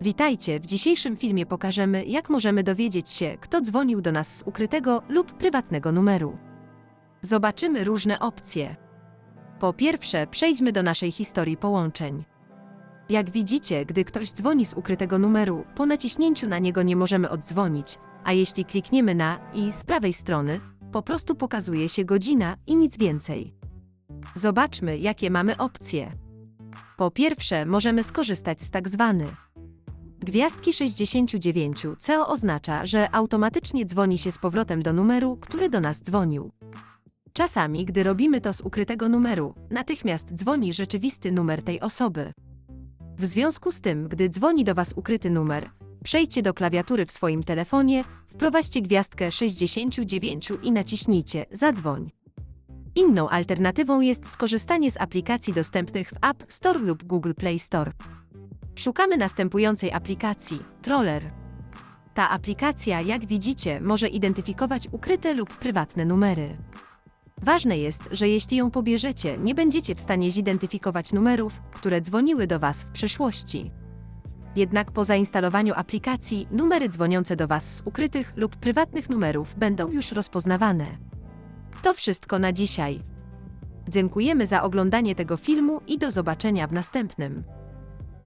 Witajcie, w dzisiejszym filmie pokażemy, jak możemy dowiedzieć się, kto dzwonił do nas z ukrytego lub prywatnego numeru. Zobaczymy różne opcje. Po pierwsze, przejdźmy do naszej historii połączeń. Jak widzicie, gdy ktoś dzwoni z ukrytego numeru, po naciśnięciu na niego nie możemy oddzwonić, a jeśli klikniemy na i z prawej strony, po prostu pokazuje się godzina i nic więcej. Zobaczmy, jakie mamy opcje. Po pierwsze, możemy skorzystać z tak zwany Gwiazdki 69, co oznacza, że automatycznie dzwoni się z powrotem do numeru, który do nas dzwonił. Czasami, gdy robimy to z ukrytego numeru, natychmiast dzwoni rzeczywisty numer tej osoby. W związku z tym, gdy dzwoni do Was ukryty numer, przejdźcie do klawiatury w swoim telefonie, wprowadźcie gwiazdkę 69 i naciśnijcie Zadzwoń. Inną alternatywą jest skorzystanie z aplikacji dostępnych w App Store lub Google Play Store. Szukamy następującej aplikacji Troller. Ta aplikacja, jak widzicie, może identyfikować ukryte lub prywatne numery. Ważne jest, że jeśli ją pobierzecie, nie będziecie w stanie zidentyfikować numerów, które dzwoniły do Was w przeszłości. Jednak po zainstalowaniu aplikacji, numery dzwoniące do Was z ukrytych lub prywatnych numerów będą już rozpoznawane. To wszystko na dzisiaj. Dziękujemy za oglądanie tego filmu i do zobaczenia w następnym.